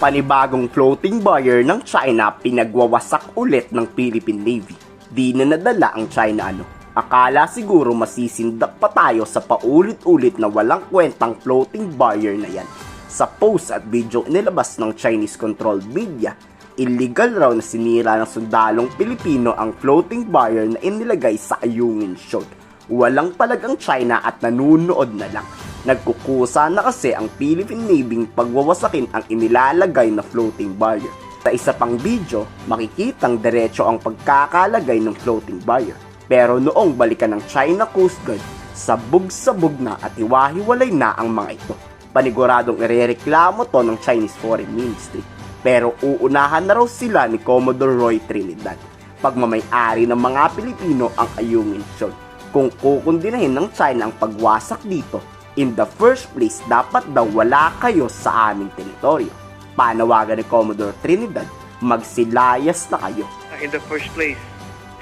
Panibagong floating buyer ng China pinagwawasak ulit ng Philippine Navy. Di na nadala ang China ano. Akala siguro masisindak pa tayo sa paulit-ulit na walang kwentang floating buyer na yan. Sa post at video nilabas ng Chinese controlled media, illegal raw na sinira ng sundalong Pilipino ang floating buyer na inilagay sa Ayungin Shoal. Walang talagang China at nanunood na lang. Nagkukusa na kasi ang Philippine Navy pagwawasakin ang inilalagay na floating barrier. Sa isa pang video, makikitang diretso ang pagkakalagay ng floating barrier. Pero noong balikan ng China Coast Guard, sabog-sabog na at hiwa-hiwalay na ang mga ito. Paniguradong irereklamo to ng Chinese Foreign Ministry. Pero uunahan na raw sila ni Commodore Roy Trinidad. Pagmamay-ari ng mga Pilipino ang Ayungin Shoal. Kung kukundinahin ng China ang pagwasak dito, in the first place dapat daw wala kayo sa aming teritoryo. Panawagan ni Commodore Trinidad, magsilayas na kayo. in the first place,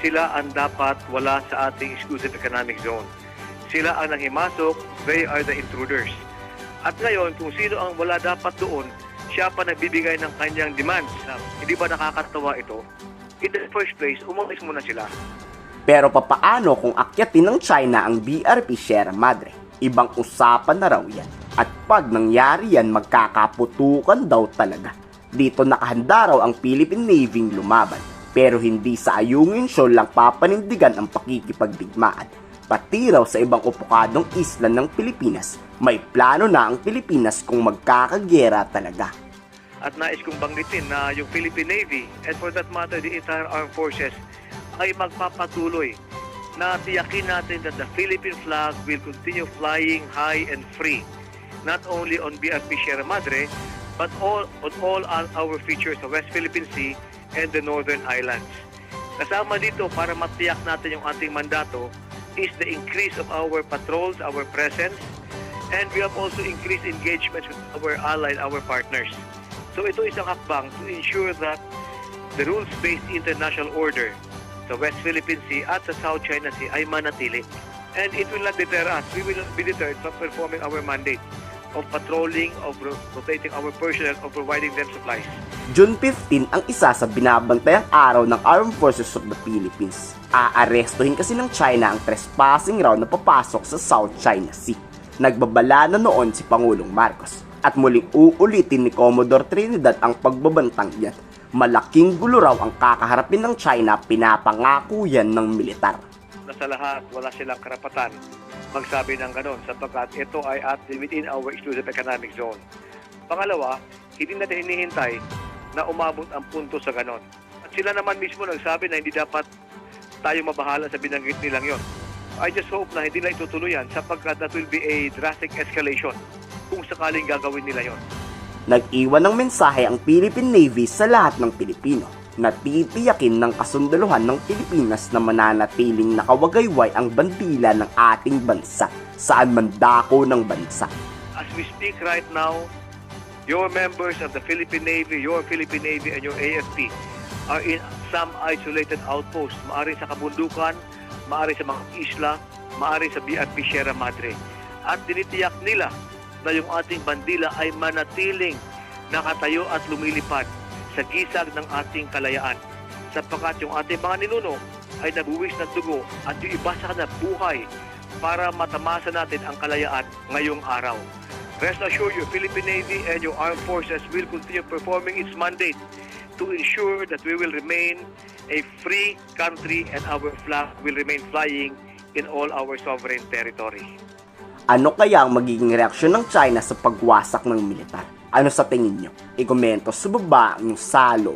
sila ang dapat wala sa ating exclusive economic zone. Sila ang nanghimasok, they are the intruders. At ngayon, kung sino ang wala dapat doon, siya pa nagbibigay ng kanyang demands. Hindi ba nakakatawa ito? In the first place, umalis muna sila. Pero papaano kung akyatin ng China ang BRP Sierra Madre? Ibang usapan na raw yan. At pag nangyari yan, magkakaputukan daw talaga. Dito nakahanda raw ang Philippine Navy lumaban. Pero hindi sa Ayungin Shoal lang papanindigan ang pakikipagdigmaan. Pati raw sa ibang upukadong isla ng Pilipinas, may plano na ang Pilipinas kung magkakagera talaga. At nais kong banggitin na yung Philippine Navy and for that matter the entire armed forces ay magpapatuloy na tiyakin natin that the Philippine flag will continue flying high and free not only on BRP Sierra Madre but all on all our- our features sa West Philippine Sea and the Northern Islands. Kasama dito para matiyak natin yung ating mandato is the increase of our patrols, our presence, and we have also increased engagements with our allies, our partners. So ito isang hakbang to ensure that the rules-based international order sa West Philippine Sea at sa South China Sea ay manatili. And it will not deter us. We will not be deterred from performing our mandate of patrolling, of ro- rotating our personnel, of providing them supplies. June 15 ang isa sa binabantayang araw ng Armed Forces of the Philippines. Aarestuhin kasi ng China ang trespassing raw na papasok sa South China Sea. Nagbabala na noon si Pangulong Marcos. At muling uulitin ni Commodore Trinidad ang pagbabantang yan. Malaking gulo raw ang kakaharapin ng China, pinapangako yan ng militar. na sa lahat wala silang karapatan magsabi ng ganon sapagkat ito ay at within our exclusive economic zone. Pangalawa, hindi natin hinihintay na umabot ang punto sa ganon. At sila naman mismo nagsabi na hindi dapat tayo mabahala sa binanggit nilang yon. I just hope na hindi na itutuloy yan sapagkat that will be a drastic escalation kung sakaling gagawin nila yon. Nag-iwan ng mensahe ang Philippine Navy sa lahat ng Pilipino na titiyakin ng kasundaluhan ng Pilipinas na mananatiling nakawagayway ang bandila ng ating bansa saan man dako ng bansa. As we speak right now, your members of the Philippine Navy, your Philippine Navy and your AFP are in some isolated outposts. Maari sa kabundukan, maari sa mga isla, maari sa BRP Sierra Madre. At tinitiyak nila na yung ating bandila ay manatiling nakatayo at lumilipad sa gisag ng ating kalayaan. Sapagkat yung ating mga ninuno ay nabuwis ng dugo at yung iba sa kanila buhay para matamasa natin ang kalayaan ngayong araw. Rest assured, your Philippine Navy and your armed forces will continue performing its mandate to ensure that we will remain a free country and our flag will remain flying in all our sovereign territory. Ano kaya ang magiging reaksyon ng China sa pagwasak ng militar? Ano sa tingin nyo? I-komento sa baba ang salog